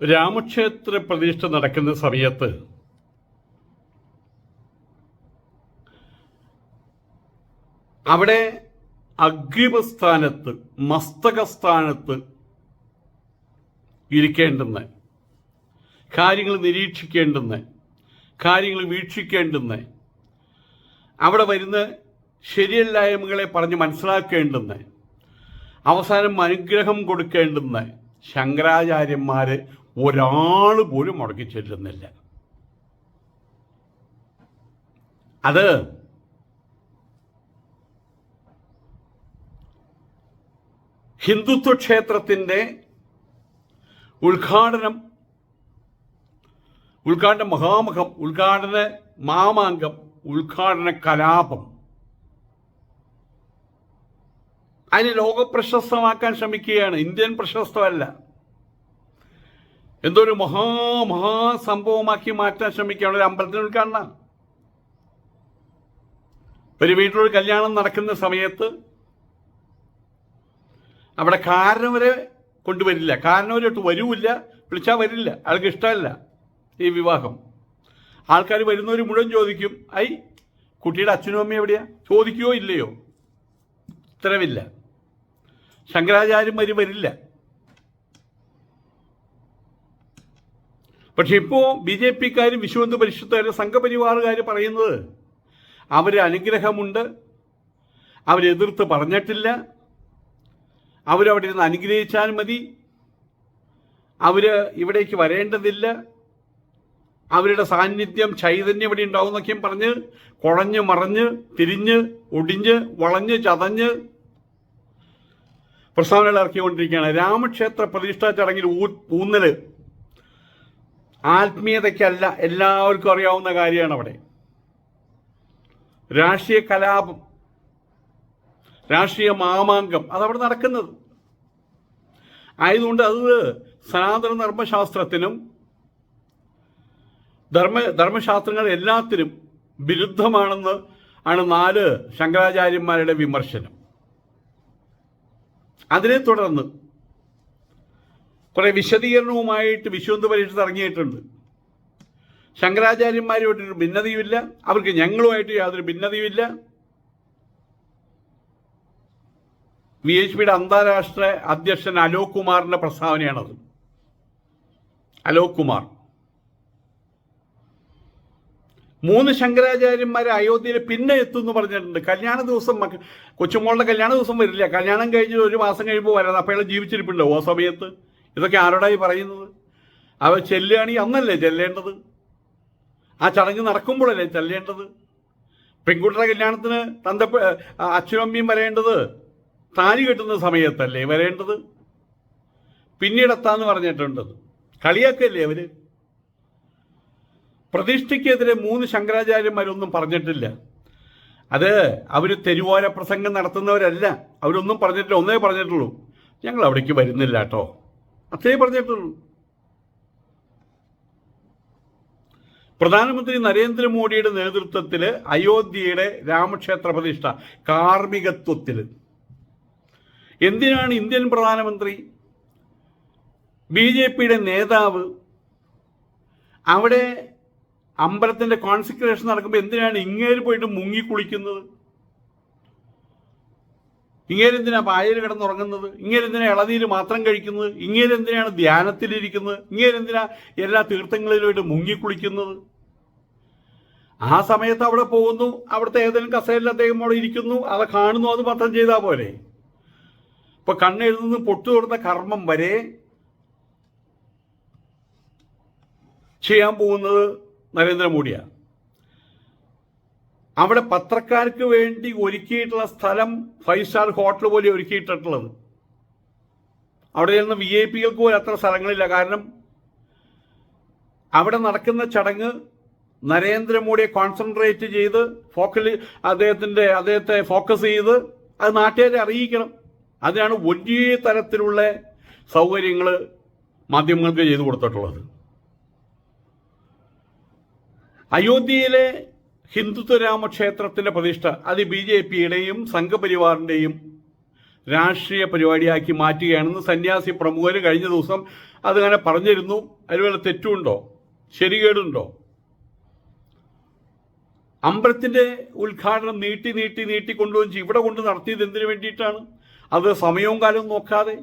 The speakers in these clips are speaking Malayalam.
രാമക്ഷേത്ര പ്രതിഷ്ഠ നടക്കുന്ന സമയത്ത് അവിടെ അഗ്രിമസ്ഥാനത്ത് മസ്തകസ്ഥാനത്ത് ഇരിക്കേണ്ടുന്ന കാര്യങ്ങൾ നിരീക്ഷിക്കേണ്ടുന്ന കാര്യങ്ങൾ വീക്ഷിക്കേണ്ടുന്ന അവിടെ വരുന്ന ശരിയല്ലായ്മകളെ പറഞ്ഞ് മനസ്സിലാക്കേണ്ടുന്ന അവസാനം അനുഗ്രഹം കൊടുക്കേണ്ടുന്ന ശങ്കരാചാര്യന്മാര് ഒരാൾ പോലും മുടക്കി ചെല്ലുന്നില്ല. അത് ഹിന്ദുത്വ ക്ഷേത്രത്തിന്റെ ഉദ്ഘാടനം ഉദ്ഘാടന മഹാമുഖം ഉദ്ഘാടന മാമാങ്കം ഉദ്ഘാടന കലാപം. അതിന് ലോക പ്രശസ്തമാക്കാൻ ശ്രമിക്കുകയാണ്. ഇന്ത്യൻ പ്രശസ്തമല്ല. എന്തോ ഒരു മഹാ മഹാസംഭവമാക്കി മാറ്റാൻ ശ്രമിക്കുകയാണ് ഒരു അമ്പലത്തിന് ഉദ്ഘാടനം. ഒരു വീട്ടിലൊരു കല്യാണം നടക്കുന്ന സമയത്ത് അവിടെ കാരണവരെ കൊണ്ടുവരില്ല. കാരണവരോട്ട് വരൂല്ല വിളിച്ചാൽ വരില്ല ആൾക്ക് ഇഷ്ടമല്ല ഈ വിവാഹം. ആൾക്കാർ വരുന്നവർ മുഴുവൻ ചോദിക്കും ഐ കുട്ടിയുടെ അച്ഛനും അമ്മയും എവിടെയാ? ചോദിക്കുകയോ ഇല്ലയോ? ഉത്തരവില്ല. വരും വരില്ല. പക്ഷെ ഇപ്പോൾ ബി ജെ പിക്കാരും വിശ്വന്ത് പരിഷത്തുകാരും സംഘപരിവാറുകാർ പറയുന്നത് അവരെ അനുഗ്രഹമുണ്ട് അവരെതിർത്ത് പറഞ്ഞിട്ടില്ല അവരവിടെ ഇരുന്ന് അനുഗ്രഹിച്ചാൽ മതി അവർ ഇവിടേക്ക് വരേണ്ടതില്ല അവരുടെ സാന്നിധ്യം ചൈതന്യം ഇവിടെ ഉണ്ടാവും എന്നൊക്കെയും പറഞ്ഞ് കുഴഞ്ഞ് മറഞ്ഞ് തിരിഞ്ഞ് ഒടിഞ്ഞ് വളഞ്ഞ് ചതഞ്ഞ് പ്രസ്താവനകൾ ഇറക്കിക്കൊണ്ടിരിക്കുകയാണ്. രാമക്ഷേത്ര പ്രതിഷ്ഠാ ചടങ്ങിൽ ഊ ഊന്നൽ ആത്മീയതയ്ക്കല്ല എല്ലാവർക്കും അറിയാവുന്ന കാര്യമാണ് അവിടെ. രാഷ്ട്രീയ കലാപം രാഷ്ട്രീയ മാമാങ്കം അതവിടെ നടക്കുന്നത്. ആയതുകൊണ്ട് അത് സനാതന ധർമ്മശാസ്ത്രത്തിനും ധർമ്മ ധർമ്മശാസ്ത്രങ്ങൾ എല്ലാത്തിനും വിരുദ്ധമാണെന്ന് ആണ് നാല് ശങ്കരാചാര്യന്മാരുടെ വിമർശനം. അതിനെ തുടർന്ന് കുറെ വിശദീകരണവുമായിട്ട് വിശ്വന്ത് പരീക്ഷത്ത് ഇറങ്ങിയിട്ടുണ്ട്. ശങ്കരാചാര്യന്മാരുമായിട്ടൊരു ഭിന്നതയുമില്ല. അവർക്ക് ഞങ്ങളുമായിട്ട് യാതൊരു ഭിന്നതയുമില്ല. വി എച്ച് പിയുടെ അന്താരാഷ്ട്ര അധ്യക്ഷൻ അലോക് കുമാറിന്റെ പ്രസ്താവനയാണത്. അലോക് കുമാർ. മൂന്ന് ശങ്കരാചാര്യന്മാർ അയോധ്യയിൽ പിന്നെ എത്തുമെന്ന് പറഞ്ഞിട്ടുണ്ട്. കല്യാണ ദിവസം കൊച്ചുമോളുടെ കല്യാണ ദിവസം വരില്ല. കല്യാണം കഴിഞ്ഞ് ഒരു മാസം കഴിയുമ്പോൾ വരാം. അപ്പോൾ ജീവിച്ചിരിപ്പുണ്ടോ? ആ സമയത്ത് ഇതൊക്കെ ആരോടായി പറയുന്നത്? അവ ചെല്ലുകയാണെങ്കിൽ അന്നല്ലേ ചെല്ലേണ്ടത്? ആ ചടങ്ങ് നടക്കുമ്പോഴല്ലേ ചെല്ലേണ്ടത്? പെൺകുട്ടിയുടെ കല്യാണത്തിന് തന്റെ അച്ഛനും അമ്മയും വരേണ്ടത് താലി കെട്ടുന്ന സമയത്തല്ലേ വരേണ്ടത്? പിന്നീട് എത്താന്ന് പറഞ്ഞിട്ടുണ്ടത് കളിയാക്കല്ലേ അവർ? പ്രതിഷ്ഠയ്ക്കെതിരെ മൂന്ന് ശങ്കരാചാര്യന്മാരൊന്നും പറഞ്ഞിട്ടില്ല. അത് അവർ തെരുവോര പ്രസംഗം നടത്തുന്നവരല്ല. അവരൊന്നും പറഞ്ഞിട്ടില്ല. ഒന്നേ പറഞ്ഞിട്ടുള്ളൂ. ഞങ്ങൾ അവിടേക്ക് വരുന്നില്ല കേട്ടോ. അത്രേ പറഞ്ഞിട്ടുള്ളൂ. പ്രധാനമന്ത്രി നരേന്ദ്രമോദിയുടെ നേതൃത്വത്തിൽ അയോധ്യയുടെ രാമക്ഷേത്ര പ്രതിഷ്ഠ കാർമ്മികത്വത്തിൽ എന്തിനാണ് ഇന്ത്യൻ പ്രധാനമന്ത്രി ബി ജെ പിയുടെ നേതാവ് അവിടെ അമ്പലത്തിന്റെ കോൺസിക്രേഷൻ നടക്കുമ്പോൾ എന്തിനാണ് ഇങ്ങേര് പോയിട്ട് മുങ്ങി കുളിക്കുന്നത് പായയിൽ കിടന്നുറങ്ങുന്നത്? ഇങ്ങനെന്തിനാ ഇളനീര് മാത്രം കഴിക്കുന്നത്? ഇങ്ങനെന്തിനാണ് ധ്യാനത്തിലിരിക്കുന്നത്? ഇങ്ങനെന്തിനാ എല്ലാ തീർത്ഥങ്ങളിലുമായിട്ട് മുങ്ങിക്കുളിക്കുന്നത്? ആ സമയത്ത് അവിടെ പോകുന്നു. അവിടുത്തെ ഏതെങ്കിലും കസേരയിൽ അദ്ദേഹം അവിടെ ഇരിക്കുന്നു. അത് കാണുന്നു അത് മാത്രം ചെയ്താൽ പോലെ ഇപ്പൊ കണ്ണെഴുതുന്ന പൊട്ടു കൊടുത്ത കർമ്മം വരെ ചെയ്യാൻ പോകുന്നത് നരേന്ദ്രമോദിയാണ്. അവിടെ പത്രക്കാർക്ക് വേണ്ടി ഒരുക്കിയിട്ടുള്ള സ്ഥലം ഫൈവ് സ്റ്റാർ ഹോട്ടൽ പോലെ ഒരുക്കിയിട്ടിട്ടുള്ളത് അവിടെ നിന്ന് വി ഐ പികൾക്ക് പോലും അത്ര സ്ഥലങ്ങളില്ല. കാരണം അവിടെ നടക്കുന്ന ചടങ്ങ് നരേന്ദ്രമോദിയെ കോൺസെൻട്രേറ്റ് ചെയ്ത് ഫോക്കൽ അദ്ദേഹത്തിന്റെ അദ്ദേഹത്തെ ഫോക്കസ് ചെയ്ത് അത് നാട്ടുകാരെ അറിയിക്കണം. അതിനാണ് വലിയ തരത്തിലുള്ള സൗകര്യങ്ങൾ മാധ്യമങ്ങൾക്ക് ചെയ്തു കൊടുത്തിട്ടുള്ളത്. അയോധ്യയിലെ ഹിന്ദുത്വ രാമക്ഷേത്രത്തിന്റെ പ്രതിഷ്ഠ അത് ബി ജെ പിയുടെയും സംഘപരിവാറിന്റെയും രാഷ്ട്രീയ പരിപാടിയാക്കി മാറ്റുകയാണെന്ന് സന്യാസി പ്രമുഖർ കഴിഞ്ഞ ദിവസം അതങ്ങനെ പറഞ്ഞിരുന്നു. അതുപോലെ തെറ്റുണ്ടോ? ശരികേടുണ്ടോ അമ്പലത്തിന്റെ ഉദ്ഘാടനം നീട്ടി നീട്ടി നീട്ടി കൊണ്ടുവച്ച് ഇവിടെ കൊണ്ട് നടത്തിയത് എന്തിനു വേണ്ടിയിട്ടാണ്? അത് സമയവും കാലവും നോക്കാതെ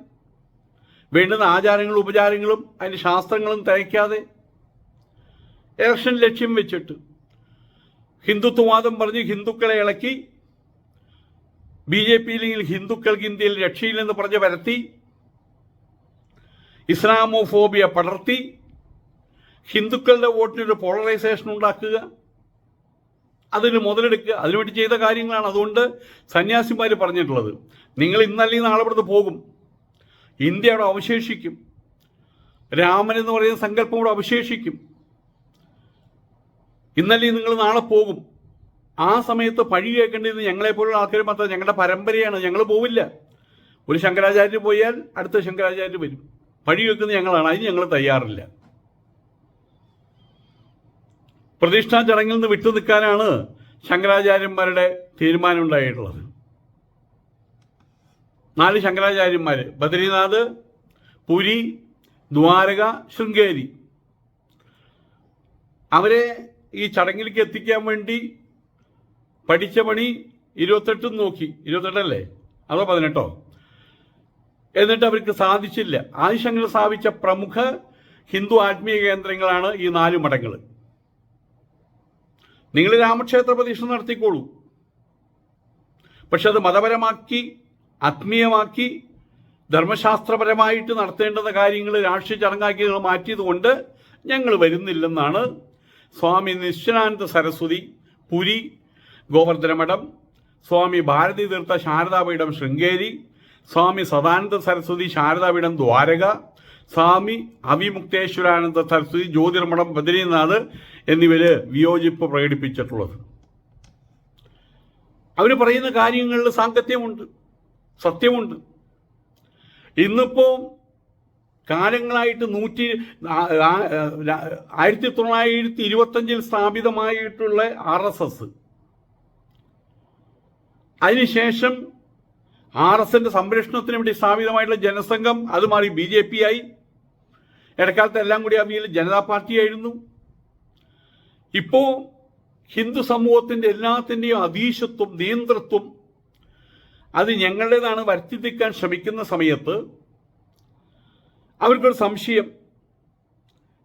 വേണ്ടുന്ന ആചാരങ്ങളും ഉപചാരങ്ങളും അതിന് ശാസ്ത്രങ്ങളും തയ്ക്കാതെ ഇലക്ഷൻ ലക്ഷ്യം വെച്ചിട്ട് ഹിന്ദുത്വവാദം പറഞ്ഞ് ഹിന്ദുക്കളെ ഇളക്കി ബി ജെ പിയിൽ ഹിന്ദുക്കൾക്ക് ഇന്ത്യയിൽ രക്ഷയില്ലെന്ന് പറഞ്ഞ് പരത്തി ഇസ്ലാമോഫോബിയ പടർത്തി ഹിന്ദുക്കളുടെ വോട്ടിനൊരു പോളറൈസേഷൻ ഉണ്ടാക്കുക അതിന് മുതലെടുക്കുക അതിനുവേണ്ടി ചെയ്ത കാര്യങ്ങളാണ് അതുകൊണ്ട് സന്യാസിമാർ പറഞ്ഞിട്ടുള്ളത്. നിങ്ങൾ ഇന്നല്ലെങ്കിൽ നാളെ ഇവിടുന്ന് പോകും. ഇന്ത്യ അവിടെ അവശേഷിക്കും. രാമൻ എന്ന് പറയുന്ന സങ്കല്പം അവിടെ അവശേഷിക്കും. ഇന്നല്ലെങ്കിൽ നിങ്ങൾ നാളെ പോകും. ആ സമയത്ത് പഴി കേൾക്കേണ്ടിയിരുന്ന ഞങ്ങളെപ്പോലുള്ള ആൾക്കാർ മാത്രം ഞങ്ങളുടെ പരമ്പരയാണ്. ഞങ്ങൾ പോവില്ല. ഒരു ശങ്കരാചാര്യ പോയാൽ അടുത്ത ശങ്കരാചാര്യ വരും. പഴി വെക്കുന്ന ഞങ്ങളാണ്. അതിന് ഞങ്ങൾ തയ്യാറില്ല. പ്രതിഷ്ഠാ ചടങ്ങിൽ നിന്ന് വിട്ടു നിൽക്കാനാണ് ശങ്കരാചാര്യന്മാരുടെ തീരുമാനം ഉണ്ടായിട്ടുള്ളത്. നാല് ശങ്കരാചാര്യന്മാർ ബദ്രീനാഥ് പുരി ദ്വാരക ശൃംഗേരി. അവരെ ഈ ചടങ്ങിലേക്ക് എത്തിക്കാൻ വേണ്ടി പഠിച്ച പണി ഇരുപത്തെട്ടും നോക്കി. ഇരുപത്തെട്ടല്ലേ? അതോ പതിനെട്ടോ? എന്നിട്ട് അവർക്ക് സാധിച്ചില്ല. ആദിശങ്കർ സ്ഥാപിച്ച പ്രമുഖ ഹിന്ദു ആത്മീയ കേന്ദ്രങ്ങളാണ് ഈ നാല് മഠങ്ങൾ. നിങ്ങൾ രാമക്ഷേത്ര പ്രതീക്ഷ നടത്തിക്കോളൂ. പക്ഷെ അത് മതപരമാക്കി ആത്മീയമാക്കി ധർമ്മശാസ്ത്രപരമായിട്ട് നടത്തേണ്ടുന്ന കാര്യങ്ങൾ രാഷ്ട്രീയ ചടങ്ങാക്കി നിങ്ങൾ മാറ്റിയതുകൊണ്ട് ഞങ്ങൾ വരുന്നില്ലെന്നാണ് സ്വാമി നിശ്ചലാനന്ദ സരസ്വതി പുരി ഗോവർദ്ധനമഠം സ്വാമി ഭാരതി തീർത്ഥ ശാരദാപീഠം ശൃംഗേരി സ്വാമി സദാനന്ദ സരസ്വതി ശാരദാപീഠം ദ്വാരക സ്വാമി അവിമുക്തേശ്വരാനന്ദ സരസ്വതി ജ്യോതിർമഠം ബദ്രീനാഥ് എന്നിവര് വിയോജിപ്പ് പ്രകടിപ്പിച്ചിട്ടുള്ളത്. അവർ പറയുന്ന കാര്യങ്ങളിൽ സാങ്കത്യമുണ്ട് സത്യമുണ്ട്. ഇന്നിപ്പോ കാലങ്ങളായിട്ട് നൂറ്റി ആയിരത്തി തൊള്ളായിരത്തി ഇരുപത്തഞ്ചിൽ സ്ഥാപിതമായിട്ടുള്ള ആർ എസ് എസ്. അതിനുശേഷം ആർ എസ് എന്റെ സംരക്ഷണത്തിന് വേണ്ടി സ്ഥാപിതമായിട്ടുള്ള ജനസംഘം അത് മാറി ബി ജെ പി ആയി. ഇടക്കാലത്ത് എല്ലാം കൂടി അവയിൽ ജനതാ പാർട്ടിയായിരുന്നു. ഇപ്പോ ഹിന്ദു സമൂഹത്തിന്റെ എല്ലാത്തിന്റെയും അതീശത്വം നിയന്ത്രത്വം അത് ഞങ്ങളുടേതാണ് വരുത്തിത്തിക്കാൻ ശ്രമിക്കുന്ന സമയത്ത് അവർക്കൊരു സംശയം.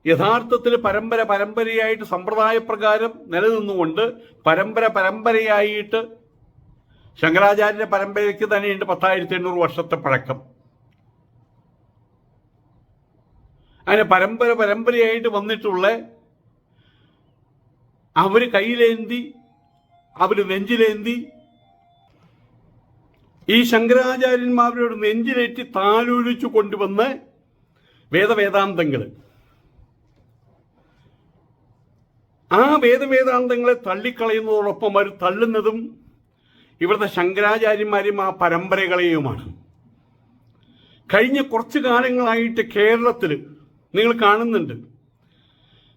യഥാർത്ഥത്തിൽ പരമ്പര പരമ്പരയായിട്ട് സമ്പ്രദായപ്രകാരം നിലനിന്നുകൊണ്ട് പരമ്പര പരമ്പരയായിട്ട് ശങ്കരാചാര്യ പരമ്പരയ്ക്ക് തന്നെയുണ്ട് പത്തായിരത്തി എണ്ണൂറ് വർഷത്തെ പഴക്കം. അങ്ങനെ പരമ്പര പരമ്പരയായിട്ട് വന്നിട്ടുള്ള അവർ കയ്യിലേന്തി അവർ നെഞ്ചിലേന്തി ഈ ശങ്കരാചാര്യന്മാരോട് നെഞ്ചിലേറ്റി താലൊഴിച്ചു കൊണ്ടുവന്ന് വേദവേദാന്തങ്ങൾ ആ വേദവേദാന്തങ്ങളെ തള്ളിക്കളയുന്നതോടൊപ്പം അവർ തള്ളുന്നതും ഇവിടുത്തെ ശങ്കരാചാര്യന്മാരും ആ പരമ്പരകളെയുമാണ്. കഴിഞ്ഞ കുറച്ച് കാലങ്ങളായിട്ട് കേരളത്തിൽ നിങ്ങൾ കാണുന്നുണ്ട്.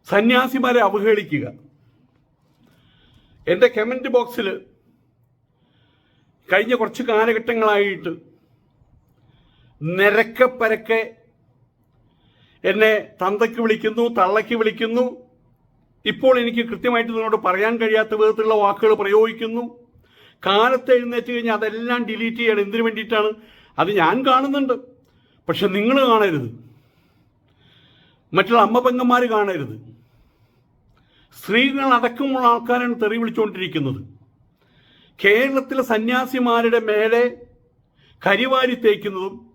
സന്യാസിമാരെ അവഹേളിക്കുക. എന്റെ കമന്റ് ബോക്സിൽ കഴിഞ്ഞ കുറച്ച് കാലഘട്ടങ്ങളായിട്ട് നിരക്കപ്പരക്കെ എന്നെ തന്തയ്ക്ക് വിളിക്കുന്നു തള്ളയ്ക്ക് വിളിക്കുന്നു. ഇപ്പോൾ എനിക്ക് കൃത്യമായിട്ട് നിങ്ങളോട് പറയാൻ കഴിയാത്ത വിധത്തിലുള്ള വാക്കുകൾ പ്രയോഗിക്കുന്നു. കാലത്ത് എഴുന്നേറ്റ് കഴിഞ്ഞാൽ അതെല്ലാം ഡിലീറ്റ് ചെയ്യണം. എന്തിനു വേണ്ടിയിട്ടാണ്? അത് ഞാൻ കാണുന്നുണ്ട്. പക്ഷെ നിങ്ങൾ കാണരുത്. മറ്റുള്ള അമ്മ പെങ്ങന്മാർ കാണരുത്. സ്ത്രീകൾ അടക്കമുള്ള ആൾക്കാരാണ് തെറി വിളിച്ചുകൊണ്ടിരിക്കുന്നത്. കേരളത്തിലെ സന്യാസിമാരുടെ മേലെ കരിവാരി തേക്കുന്നതും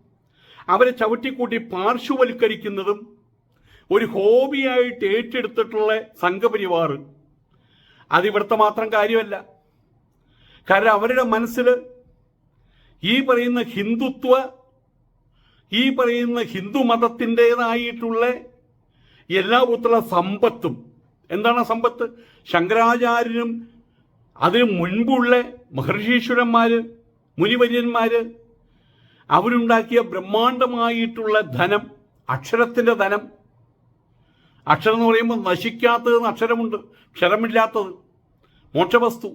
അവരെ ചവിട്ടിക്കൂട്ടി പാർശ്വവൽക്കരിക്കുന്നതും ഒരു ഹോബിയായിട്ട് ഏറ്റെടുത്തിട്ടുള്ള സംഘപരിവാർ. അതിവിടുത്തെ മാത്രം കാര്യമല്ല. കാരണം അവരുടെ മനസ്സിൽ ഈ പറയുന്ന ഹിന്ദുത്വ ഈ പറയുന്ന ഹിന്ദു മതത്തിന്റെതായിട്ടുള്ള എല്ലാ വിധത്തിലുള്ള സമ്പത്തും. എന്താണ് സമ്പത്ത്? ശങ്കരാചാര്യനും അതിനു മുൻപുള്ള മഹർഷീശ്വരന്മാര് മുനിവര്യന്മാര് അവരുണ്ടാക്കിയ ബ്രഹ്മാണ്ടമായിട്ടുള്ള ധനം അക്ഷരത്തിന്റെ ധനം. അക്ഷരം എന്ന് പറയുമ്പോൾ നശിക്കാത്തതെന്ന് അക്ഷരമുണ്ട് ക്ഷരമില്ലാത്തത്. മോക്ഷവസ്തു.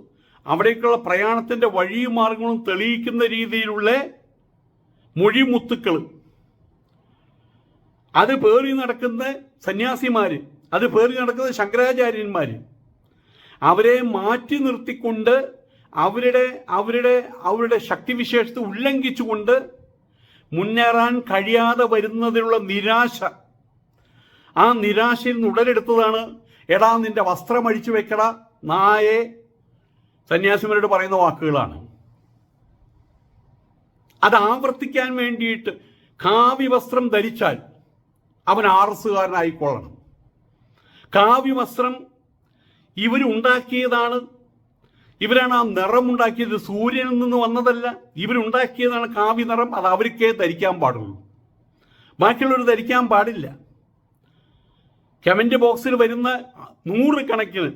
അവിടേക്കുള്ള പ്രയാണത്തിന്റെ വഴിയും മാർഗങ്ങളും തെളിയിക്കുന്ന രീതിയിലുള്ള മൊഴിമുത്തുക്കൾ അത് പേറി നടക്കുന്ന സന്യാസിമാർ അത് പേറി നടക്കുന്ന ശങ്കരാചാര്യന്മാർ അവരെ മാറ്റി നിർത്തിക്കൊണ്ട് അവരുടെ അവരുടെ അവരുടെ ശക്തിവിശേഷത്തെ ഉല്ലംഘിച്ചുകൊണ്ട് മുന്നേറാൻ കഴിയാതെ വരുന്നതിനുള്ള നിരാശ. ആ നിരാശയിൽ നിന്ന് ഉടലെടുത്തതാണ് എടാ നിന്റെ വസ്ത്രം അഴിച്ചു വെക്കടാ നായെ സന്യാസിമാരോട് പറയുന്ന വാക്കുകളാണ്. അത് ആവർത്തിക്കാൻ വേണ്ടിയിട്ട് കാവ്യ വസ്ത്രം ധരിച്ചാൽ അവൻ ആർ കാവ്യ വസ്ത്രം ഇവരുണ്ടാക്കിയതാണ് ഇവരാണ് ആ നിറം ഉണ്ടാക്കിയത് സൂര്യനിൽ നിന്ന് വന്നതല്ല. ഇവരുണ്ടാക്കിയതാണ് കാവ്യ നിറം. അത് അവർക്കേ ധരിക്കാൻ പാടുള്ളൂ. ബാക്കിയുള്ളവർ ധരിക്കാൻ പാടില്ല. കമന്റ് ബോക്സിൽ വരുന്ന നൂറുകണക്കിന്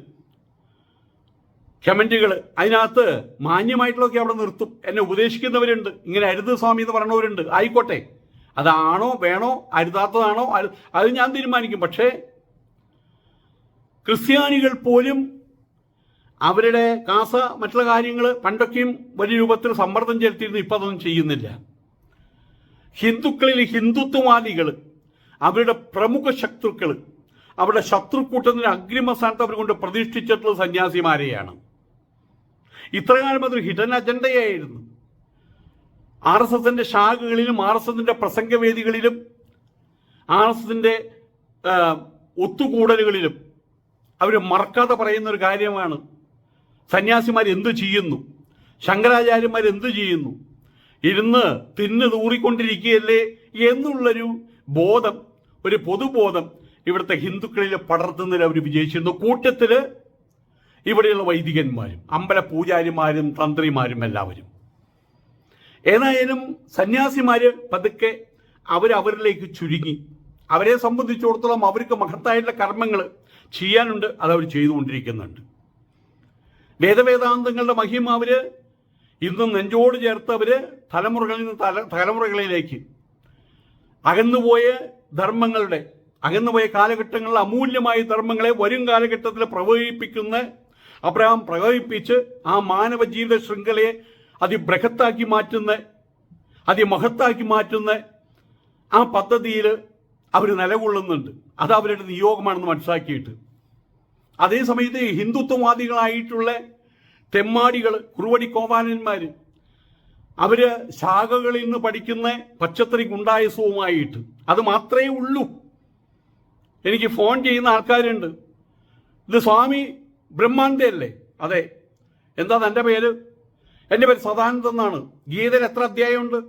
കമന്റുകൾ അതിനകത്ത് മാന്യമായിട്ടുള്ളതൊക്കെ അവിടെ നിർത്തും. എന്നെ ഉപദേശിക്കുന്നവരുണ്ട്. ഇങ്ങനെ അരുത് സ്വാമി എന്ന് പറഞ്ഞവരുണ്ട്. ആയിക്കോട്ടെ. അതാണോ വേണോ അരുതാത്തതാണോ അരു- അത് ഞാൻ തീരുമാനിക്കും. പക്ഷേ ക്രിസ്ത്യാനികൾ പോലും അവരുടെ കാസ മറ്റുള്ള കാര്യങ്ങൾ പണ്ടൊക്കെയും വലിയ രൂപത്തിൽ സമ്മർദ്ദം ചെലുത്തിയിരുന്നു ഇപ്പം അതൊന്നും ചെയ്യുന്നില്ല. ഹിന്ദുക്കളിൽ ഹിന്ദുത്വവാദികൾ അവരുടെ പ്രമുഖ ശത്രുക്കൾ അവരുടെ ശത്രുക്കൂട്ടത്തിന് അഗ്രിമ സ്ഥാനത്ത് അവർ കൊണ്ട് പ്രതിഷ്ഠിച്ചിട്ടുള്ള സന്യാസിമാരെയാണ്. ഇത്രകാലം അതൊരു ഹിഡൻ അജണ്ടയായിരുന്നു. ആർ എസ് എസിന്റെ ശാഖകളിലും ആർ എസ് എസിന്റെ പ്രസംഗവേദികളിലും ആർ എസ് എസിന്റെ ഒത്തുകൂടലുകളിലും അവർ മറക്കാതെ പറയുന്ന ഒരു കാര്യമാണ് സന്യാസിമാർ എന്തു ചെയ്യുന്നു? ശങ്കരാചാര്യന്മാർ എന്തു ചെയ്യുന്നു? ഇരുന്ന് തിന്ന് തൂറിക്കൊണ്ടിരിക്കുകയല്ലേ എന്നുള്ളൊരു ബോധം ഒരു പൊതുബോധം ഇവിടുത്തെ ഹിന്ദുക്കളിൽ പടർത്തുന്നതിൽ അവർ വിജയിച്ചിരുന്നു. കൂട്ടത്തിൽ ഇവിടെയുള്ള വൈദികന്മാരും അമ്പല പൂജാരിമാരും തന്ത്രിമാരും എല്ലാവരും. ഏതായാലും സന്യാസിമാർ പതുക്കെ അവരവരിലേക്ക് ചുരുങ്ങി. അവരെ സംബന്ധിച്ചിടത്തോളം അവർക്ക് മഹത്തായിട്ടുള്ള കർമ്മങ്ങൾ ചെയ്യാനുണ്ട് അതവർ ചെയ്തുകൊണ്ടിരിക്കുന്നുണ്ട്. വേദവേദാന്തങ്ങളുടെ മഹിമ അവർ ഇന്നും നെഞ്ചോട് ചേർത്ത് അവർ തലമുറകളിൽ നിന്ന് തല തലമുറകളിലേക്ക് അകന്നുപോയ ധർമ്മങ്ങളുടെ അകന്നുപോയ കാലഘട്ടങ്ങളിലെ അമൂല്യമായ ധർമ്മങ്ങളെ വരും കാലഘട്ടത്തിൽ പ്രവഹിപ്പിക്കുന്ന അബ്രഹാം പ്രവഹിപ്പിച്ച് ആ മാനവ ജീവിത ശൃംഖലയെ അതിബൃഹത്താക്കി മാറ്റുന്ന അതിമഹത്താക്കി മാറ്റുന്ന ആ പദ്ധതിയിൽ അവർ നിലകൊള്ളുന്നുണ്ട്. അത് അവരുടെ നിയോഗമാണെന്ന് മനസ്സിലാക്കിയിട്ട്. അതേസമയത്ത് ഹിന്ദുത്വവാദികളായിട്ടുള്ള തെമ്മാടികൾ കുറുവടി കോപാലന്മാർ അവർ ശാഖകളിൽ നിന്ന് പഠിക്കുന്ന പച്ചത്തറി ഗുണ്ടായസവുമായിട്ട് അത് മാത്രമേ ഉള്ളൂ. എനിക്ക് ഫോൺ ചെയ്യുന്ന ആൾക്കാരുണ്ട്. ഇത് സ്വാമി ബ്രഹ്മാന്തയല്ലേ അതെ. എന്താ തന്റെ പേര്? എന്റെ പേര് സദാനന്ദ എന്നാണ്. ഗീതയിൽ എത്ര അധ്യായമുണ്ട്?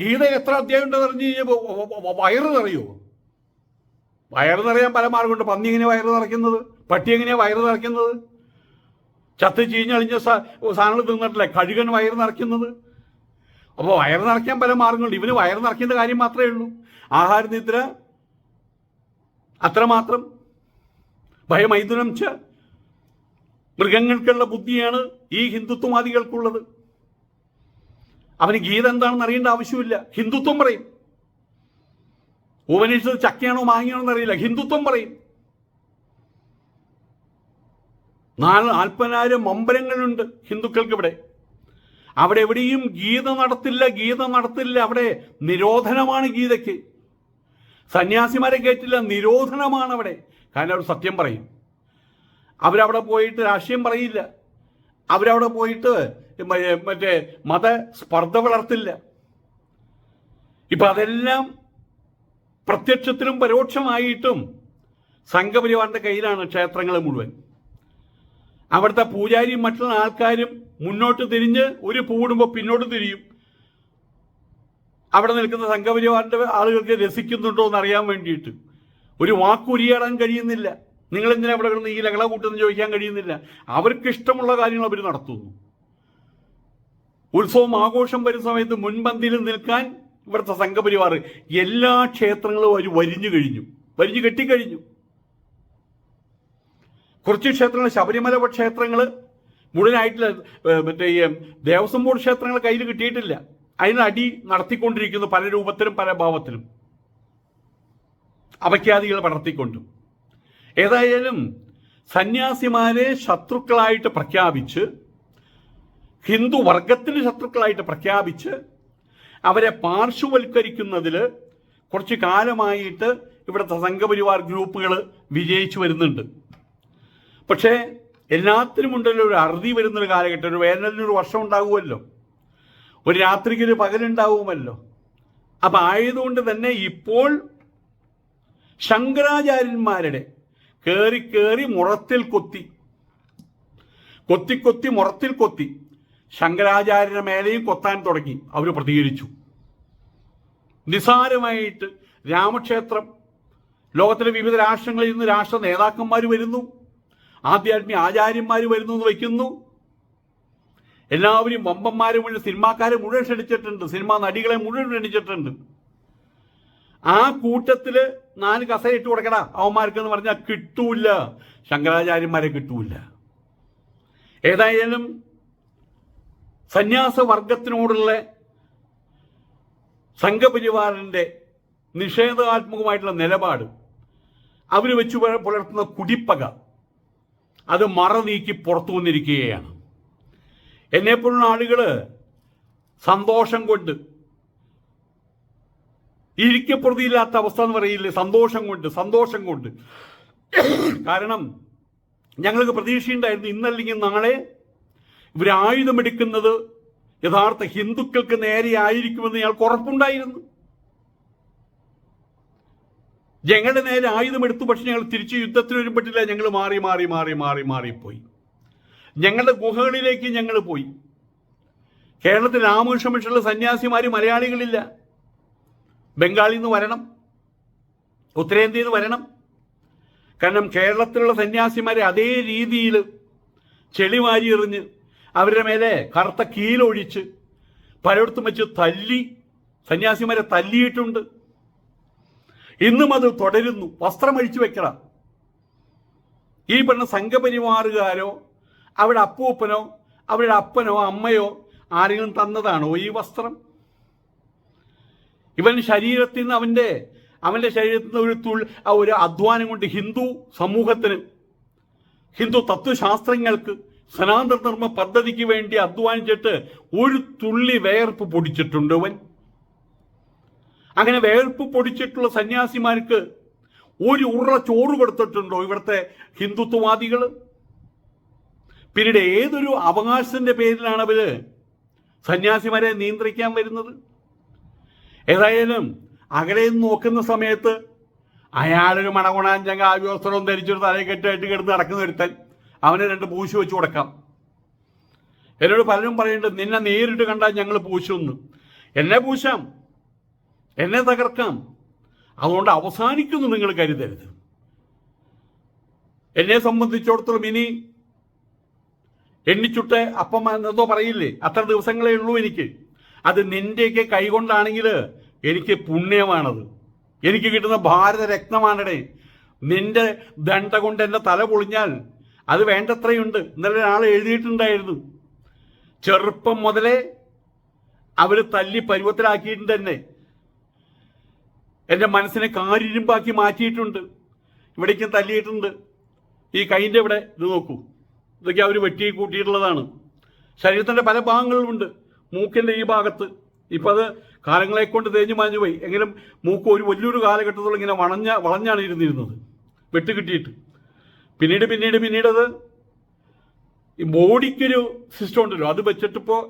ഗീതയിൽ എത്ര അധ്യായം ഉണ്ടെന്ന് പറഞ്ഞു കഴിഞ്ഞാൽ വയറ് നിറയുമോ വയറ് നിറയാൻ പല മാർഗമുണ്ട്. പന്നി എങ്ങനെയാ വയറ് നിറയ്ക്കുന്നത്? പട്ടി എങ്ങനെയാ വയറ് നിറയ്ക്കുന്നത്? ചത്ത് ചീഞ്ഞളിഞ്ഞ സാധനങ്ങൾ തിന്നിട്ടില്ലേ? കഴുകൻ വയറ് നിറയ്ക്കുന്നത്. അപ്പോൾ വയറ് നിറയ്ക്കാൻ പല മാർഗങ്ങളുണ്ട് ഇവന് വയറ് നിറയ്ക്കുന്ന കാര്യം മാത്രമേ ഉള്ളൂ. ആഹാര നിദ്ര അത്രമാത്രം. ഭയമൈതുനം ച. മൃഗങ്ങൾക്കുള്ള ബുദ്ധിയാണ് ഈ ഹിന്ദുത്വവാദികൾക്കുള്ളത്. അവന് ഗീത എന്താണെന്ന് അറിയേണ്ട ആവശ്യമില്ല. ഹിന്ദുത്വം പറയും. ഉപനിഷത്ത് ചക്കയാണോ മാങ്ങയാണോ എന്നറിയില്ല. ഹിന്ദുത്വം പറയും. നാല് നാൽപ്പതിനായിരം അമ്പലങ്ങളുണ്ട് ഹിന്ദുക്കൾക്ക് ഇവിടെ അവിടെ എവിടെയും ഗീത നടത്തില്ല ഗീത നടത്തില്ല. അവിടെ നിരോധനമാണ് ഗീതയ്ക്ക്. സന്യാസിമാരെ കേട്ടില്ല നിരോധനമാണ് അവിടെ. കാരണം അവർ സത്യം പറയും. അവരവിടെ പോയിട്ട് രാഷ്ട്രീയം പറയില്ല. അവരവിടെ പോയിട്ട് മറ്റേ മത സ്പർദ്ധ വളർത്തില്ല. ഇപ്പൊ അതെല്ലാം പ്രത്യക്ഷത്തിലും പരോക്ഷമായിട്ടും സംഘപരിവാറിന്റെ കയ്യിലാണ് ക്ഷേത്രങ്ങൾ മുഴുവൻ. അവിടുത്തെ പൂജാരിയും മറ്റുള്ള ആൾക്കാരും മുന്നോട്ട് തിരിഞ്ഞ് ഒരു പൂടുമ്പോൾ പിന്നോട്ട് തിരിയും. അവിടെ നിൽക്കുന്ന സംഘപരിവാറിന്റെ ആളുകൾക്ക് രസിക്കുന്നുണ്ടോ എന്ന് അറിയാൻ വേണ്ടിയിട്ട്. ഒരു വാക്കുരിയാടാൻ കഴിയുന്നില്ല. നിങ്ങൾ എന്തിനാ അവിടെ കിടന്ന് ഈ ലഹള കൂട്ടെന്ന് ചോദിക്കാൻ കഴിയുന്നില്ല. അവർക്ക് ഇഷ്ടമുള്ള കാര്യങ്ങൾ അവർ നടത്തുന്നു. ഉത്സവം ആഘോഷം വരുന്ന സമയത്ത് മുൻപന്തിയിൽ നിൽക്കാൻ ഇവിടുത്തെ സംഘപരിവാർ എല്ലാ ക്ഷേത്രങ്ങളും അവർ വരിഞ്ഞു കഴിഞ്ഞു. വരിഞ്ഞു കെട്ടിക്കഴിഞ്ഞു. കുറച്ച് ക്ഷേത്രങ്ങൾ ശബരിമല ക്ഷേത്രങ്ങൾ മുഴുവനായിട്ടില്ല. മറ്റേ ദേവസ്വം ബോർഡ് ക്ഷേത്രങ്ങൾ കയ്യിൽ കിട്ടിയിട്ടില്ല. അതിന് അടി നടത്തിക്കൊണ്ടിരിക്കുന്നു പല രൂപത്തിലും പല ഭാവത്തിലും. അപഖ്യാതികൾ പടർത്തിക്കൊണ്ടും. ഏതായാലും സന്യാസിമാരെ ശത്രുക്കളായിട്ട് പ്രഖ്യാപിച്ച് ഹിന്ദു വർഗത്തിന് ശത്രുക്കളായിട്ട് പ്രഖ്യാപിച്ച് അവരെ പാർശ്വവൽക്കരിക്കുന്നതിൽ കുറച്ച് കാലമായിട്ട് ഇവിടുത്തെ സംഘപരിവാർ ഗ്രൂപ്പുകൾ വിജയിച്ചു വരുന്നുണ്ട്. പക്ഷേ എല്ലാത്തിനും ഉണ്ടല്ലോ ഒരു അറുതി വരുന്നൊരു കാലഘട്ടം ഒരു വേനലിനൊരു വർഷം ഉണ്ടാകുമല്ലോ ഒരു രാത്രിക്ക് ഒരു പകലുണ്ടാവുമല്ലോ അപ്പം ആയതുകൊണ്ട് തന്നെ ഇപ്പോൾ ശങ്കരാചാര്യന്മാരുടെ കയറി കയറി മുറത്തിൽ കൊത്തി കൊത്തി കൊത്തി മുറത്തിൽ കൊത്തി ശങ്കരാചാര്യന്റെ മേലെയും കൊത്താൻ തുടങ്ങി. അവർ പ്രതികരിച്ചു. നിസാരമായിട്ട് രാമക്ഷേത്രം ലോകത്തിലെ വിവിധ രാഷ്ട്രങ്ങളിൽ നിന്ന് രാഷ്ട്ര നേതാക്കന്മാർ വരുന്നു. ആധ്യാത്മിക ആചാര്യന്മാർ വരുന്നു എന്ന് വയ്ക്കുന്നു എല്ലാവരും വമ്പന്മാരെ മുഴുവൻ സിനിമാക്കാരെ മുഴുവൻ ക്ഷണിച്ചിട്ടുണ്ട്. സിനിമാ നടികളെ മുഴുവൻ ക്ഷണിച്ചിട്ടുണ്ട്. ആ കൂട്ടത്തിൽ നാല് കസ ഇട്ട് കൊടുക്കടാ അവന്മാർക്ക് എന്ന് പറഞ്ഞാൽ കിട്ടൂല. ശങ്കരാചാര്യന്മാരെ കിട്ടൂല. ഏതായാലും സന്യാസ വർഗത്തിനോടുള്ള സംഘപരിവാറിന്റെ നിഷേധാത്മകമായിട്ടുള്ള നിലപാട് അവർ വെച്ച് പുല- പുലർത്തുന്ന കുടിപ്പക അത് മറ നീക്കി പുറത്തു വന്നിരിക്കുകയാണ്. എന്നെപ്പോലുള്ള ആളുകൾ സന്തോഷം കൊണ്ട് ഇരിക്കപ്രതിയില്ലാത്ത അവസ്ഥ എന്ന് പറയില്ലേ സന്തോഷം കൊണ്ട് സന്തോഷം കൊണ്ട്. കാരണം ഞങ്ങൾക്ക് പ്രതീക്ഷയുണ്ടായിരുന്നു ഇന്നല്ലെങ്കിൽ നാളെ ഇവർ ആയുധമെടുക്കുന്നത് യഥാർത്ഥ ഹിന്ദുക്കൾക്ക് നേരെ ആയിരിക്കുമെന്ന് ഞങ്ങൾക്ക് ഉറപ്പുണ്ടായിരുന്നു. ഞങ്ങളുടെ നേരെ ആയുധമെടുത്തു പക്ഷെ ഞങ്ങൾ തിരിച്ച് യുദ്ധത്തിന് വരുമ്പോഴില്ല ഞങ്ങൾ മാറി മാറി മാറി മാറി മാറിപ്പോയി. ഞങ്ങളുടെ ഗുഹകളിലേക്ക് ഞങ്ങൾ പോയി. കേരളത്തിൽ രാമകൃഷ്ണ മിഷനിലെ സന്യാസിമാർ മലയാളികളില്ല. ബംഗാളിൽ നിന്ന് വരണം. ഉത്തരേന്ത്യയിൽ നിന്ന് വരണം. കാരണം കേരളത്തിലുള്ള സന്യാസിമാരെ അതേ രീതിയിൽ ചെളിവാരി എറിഞ്ഞ് അവരുടെ മേലെ കറുത്ത കീലൊഴിച്ച് പലയിടത്തും വെച്ച് തല്ലി സന്യാസിമാരെ തല്ലിയിട്ടുണ്ട്. ഇന്നും അത് തുടരുന്നു. വസ്ത്രം അഴിച്ചു വെക്കണം. ഈ പറഞ്ഞ സംഘപരിവാറുകാരോ അവിടെ അപ്പൂപ്പനോ അവരുടെ അപ്പനോ അമ്മയോ ആരെങ്കിലും തന്നതാണോ ഈ വസ്ത്രം? ഇവൻ ശരീരത്തിൽ നിന്ന് അവന്റെ അവന്റെ ശരീരത്തിൽ നിന്ന് ഒരു തുൾ ഒരു അധ്വാനം കൊണ്ട് ഹിന്ദു സമൂഹത്തിന് ഹിന്ദു തത്വശാസ്ത്രങ്ങൾക്ക് സനാതന ധർമ്മ പദ്ധതിക്ക് വേണ്ടി അധ്വാനിച്ചിട്ട് ഒരു തുള്ളി വേർപ്പ് പൊടിച്ചിട്ടുണ്ട് അവൻ. അങ്ങനെ വേർപ്പ് പൊടിച്ചിട്ടുള്ള സന്യാസിമാർക്ക് ഒരു ഉറ ചോറ് കൊടുത്തിട്ടുണ്ടോ ഇവിടുത്തെ ഹിന്ദുത്വവാദികൾ പിന്നീട് ഏതൊരു അവകാശത്തിന്റെ പേരിലാണ് അവർ സന്യാസിമാരെ നിയന്ത്രിക്കാൻ വരുന്നത്? ഏതായാലും അകലെ നോക്കുന്ന സമയത്ത് അയാളൊരു മണകുണാഞ്ചങ്ക ആവ്യവസ്ത്രവും ധരിച്ചൊരു തലയെ കെട്ടായിട്ട് കിടന്ന് നടക്കുന്ന ഒരുത്തൻ. അവന് രണ്ട് പൂശു വെച്ച് കൊടുക്കാം. എന്നോട് പലരും പറയുന്നുണ്ട് നിന്നെ നേരിട്ട് കണ്ടാൽ ഞങ്ങൾ പൂശുമെന്ന് എന്നെ പൂശാം. എന്നെ തകർക്കാം. അതുകൊണ്ട് അവസാനിക്കുന്നു നിങ്ങൾ കരുതരുത്. എന്നെ സംബന്ധിച്ചിടത്തോളം ഇനി എണ്ണിച്ചുട്ട് അപ്പം എന്തോ പറയില്ലേ? അത്ര ദിവസങ്ങളേ ഉള്ളൂ എനിക്ക്. അത് നിന്റെയൊക്കെ കൈകൊണ്ടാണെങ്കിൽ എനിക്ക് പുണ്യമാണത്. എനിക്ക് കിട്ടുന്ന ഭാരത രക്തമാണടേ നിന്റെ ദണ്ഡ കൊണ്ട് എന്റെ തല പൊളിഞ്ഞാൽ അത് വേണ്ടത്രയുണ്ട്. ഇന്നലെ ഒരാൾ എഴുതിയിട്ടുണ്ടായിരുന്നു. ചെറുപ്പം മുതലേ അവർ തല്ലി പരുവത്തിലാക്കിയിട്ടുണ്ട് തന്നെ എന്റെ മനസ്സിനെ കാരിരുമ്പാക്കി മാറ്റിയിട്ടുണ്ട്. ഇവിടേക്കും തല്ലിയിട്ടുണ്ട്. ഈ കൈന്റെ ഇവിടെ ഇത് നോക്കൂ. ഇതൊക്കെ അവർ വെട്ടി കൂട്ടിയിട്ടുള്ളതാണ്. ശരീരത്തിന്റെ പല ഭാഗങ്ങളിലുമുണ്ട്. മൂക്കിന്റെ ഈ ഭാഗത്ത്. ഇപ്പം അത് കാലങ്ങളെ കൊണ്ട് തേഞ്ഞു മാഞ്ഞു പോയി. എങ്കിലും മൂക്ക് ഒരു വലിയൊരു കാലഘട്ടത്തോളം ഇങ്ങനെ വളഞ്ഞ വളഞ്ഞാണ് ഇരുന്നിരുന്നത്. വെട്ട് കിട്ടിയിട്ട്. പിന്നീട് പിന്നീട് പിന്നീട് അത് ഈ ബോഡിക്കൊരു സിസ്റ്റം ഉണ്ടല്ലോ അത് വെച്ചിട്ടിപ്പോൾ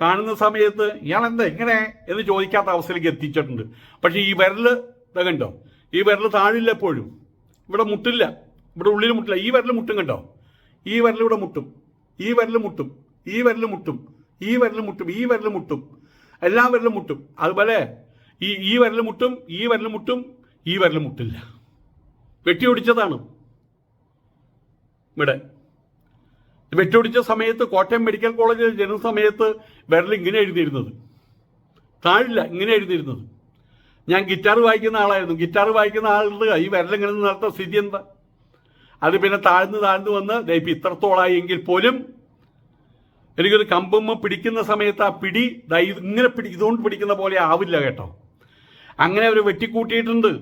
കാണുന്ന സമയത്ത് ഇയാൾ എന്താ എങ്ങനെ എന്ന് ചോദിക്കാത്ത അവസ്ഥയിലേക്ക് എത്തിച്ചിട്ടുണ്ട് പക്ഷേ ഈ ഇതാ കണ്ടോ ഈ വിരൽ താഴില്ല എപ്പോഴും ഇവിടെ മുട്ടില്ല ഇവിടെ ഉള്ളിൽ മുട്ടില്ല ഈ വിരൽ മുട്ടും കണ്ടോ ഈ വിരൽ ഇവിടെ മുട്ടും ഈ വിരൽ മുട്ടും ഈ വിരൽ മുട്ടും ഈ വിരൽ മുട്ടും ഈ വിരൽ മുട്ടും എല്ലാ വിരലും മുട്ടും അതുപോലെ ഈ ഈ വിരൽ മുട്ടും ഈ വിരൽ മുട്ടും ഈ വിരൽ മുട്ടില്ല വെട്ടി ഒടിച്ചതാണ് ഇവിടെ. വെട്ടൊടിച്ച സമയത്ത് കോട്ടയം മെഡിക്കൽ കോളേജിൽ ജനന സമയത്ത് വിരൽ ഇങ്ങനെ എഴുതിയിരുന്നത്. താഴില്ല ഇങ്ങനെ എഴുതിയിരുന്നത്. ഞാൻ ഗിറ്റാർ വായിക്കുന്ന ആളായിരുന്നു. ഗിറ്റാർ വായിക്കുന്ന ആളുടെ ഈ വിരലിങ്ങനെ നടത്ത സ്ഥിതി എന്താ? അത് പിന്നെ താഴ്ന്ന് താഴ്ന്ന് വന്ന് ഇപ്പം ഇത്രത്തോളായി എങ്കിൽ പോലും എനിക്കൊരു കമ്പുമ്മ പിടിക്കുന്ന സമയത്ത് ആ പിടി ഇങ്ങനെ പിടി ഇതുകൊണ്ട് പിടിക്കുന്ന പോലെ ആവില്ല കേട്ടോ. അങ്ങനെ അവർ വെട്ടിക്കൂട്ടിയിട്ടുണ്ട്.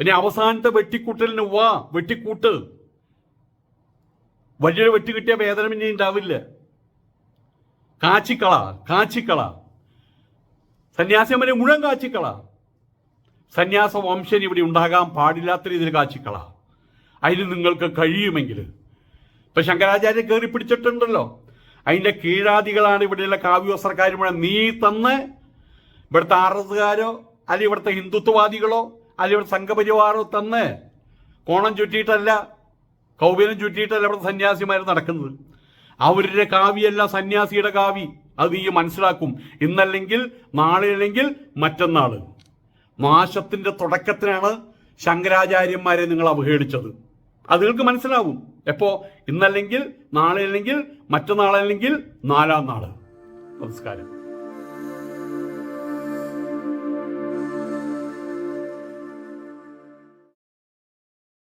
പിന്നെ അവസാനത്തെ വെട്ടിക്കൂട്ടലിന് വാ വെട്ടിക്കൂട്ട്. വലിയൊരു വെട്ടി കിട്ടിയ വേദന പിന്നെ ഉണ്ടാവില്ല. കാച്ചിക്കള കാച്ചിക്കള. സന്യാസിമാരെ മുഴുവൻ കാച്ചിക്കള. സന്യാസ വംശൻ ഇവിടെ ഉണ്ടാകാൻ പാടില്ലാത്ത രീതിയിൽ കാച്ചിക്കള. അതിന് നിങ്ങൾക്ക് കഴിയുമെങ്കിൽ. ഇപ്പൊ ശങ്കരാചാര്യ കയറി പിടിച്ചിട്ടുണ്ടല്ലോ. അതിന്റെ കീഴാദികളാണ് ഇവിടെയുള്ള കാവ്യവസ്ത്രക്കാർ മുഴുവൻ നീ തന്ന് ഇവിടുത്തെ ആർ അല്ലെ ഇവിടുത്തെ ഹിന്ദുത്വവാദികളോ അല്ലെങ്കിൽ ഇവിടുത്തെ സംഘപരിവാറോ തന്ന് കോണം ചുറ്റിയിട്ടല്ല കൗബീനം ചുറ്റിയിട്ടല്ല അവിടെ സന്യാസിമാർ നടക്കുന്നത്. അവരുടെ കാവ്യല്ല സന്യാസിയുടെ കാവി അത് നീ മനസ്സിലാക്കും. ഇന്നല്ലെങ്കിൽ നാളെ അല്ലെങ്കിൽ മറ്റന്നാൾ നാശത്തിന്റെ തുടക്കത്തിനാണ് ശങ്കരാചാര്യന്മാരെ നിങ്ങൾ അവഹേളിച്ചത്. അത് നിങ്ങൾക്ക് മനസ്സിലാവും. എപ്പോ? ഇന്നല്ലെങ്കിൽ നാളെ അല്ലെങ്കിൽ മറ്റന്നാളല്ലെങ്കിൽ നാലാം നാൾ. നമസ്കാരം.